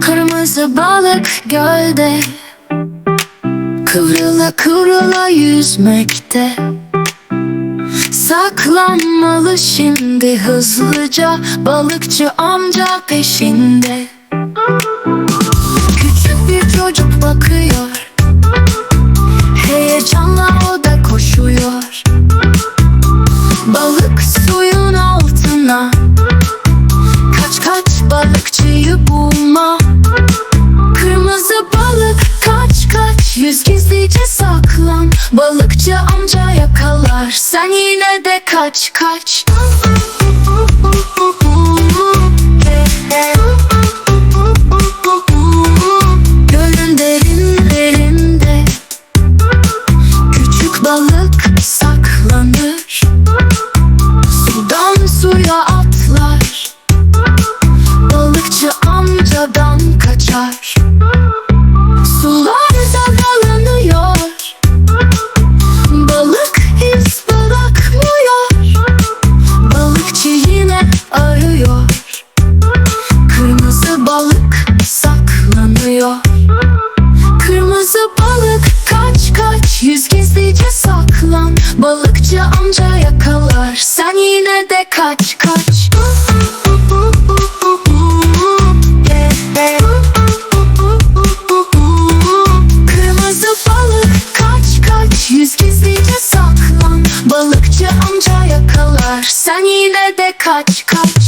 Kırmızı balık gölde Kıvrıla kıvrıla yüzmekte. Saklanmalı şimdi hızlıca Balıkçı amca peşinde. Küçük bir çocuk bakıyor Balıkçı amca yakalar. Sen yine de kaç kaç. Gölün derinlerinde Küçük balık saklanır. Sudan suya atlar. Balıkçı amcadan kaçar Balıkçı amca yakalar. Sen yine de kaç kaç. Kırmızı balık kaç kaç. Yüz gizlice saklan. Balıkçı amca yakalar. Sen yine de kaç kaç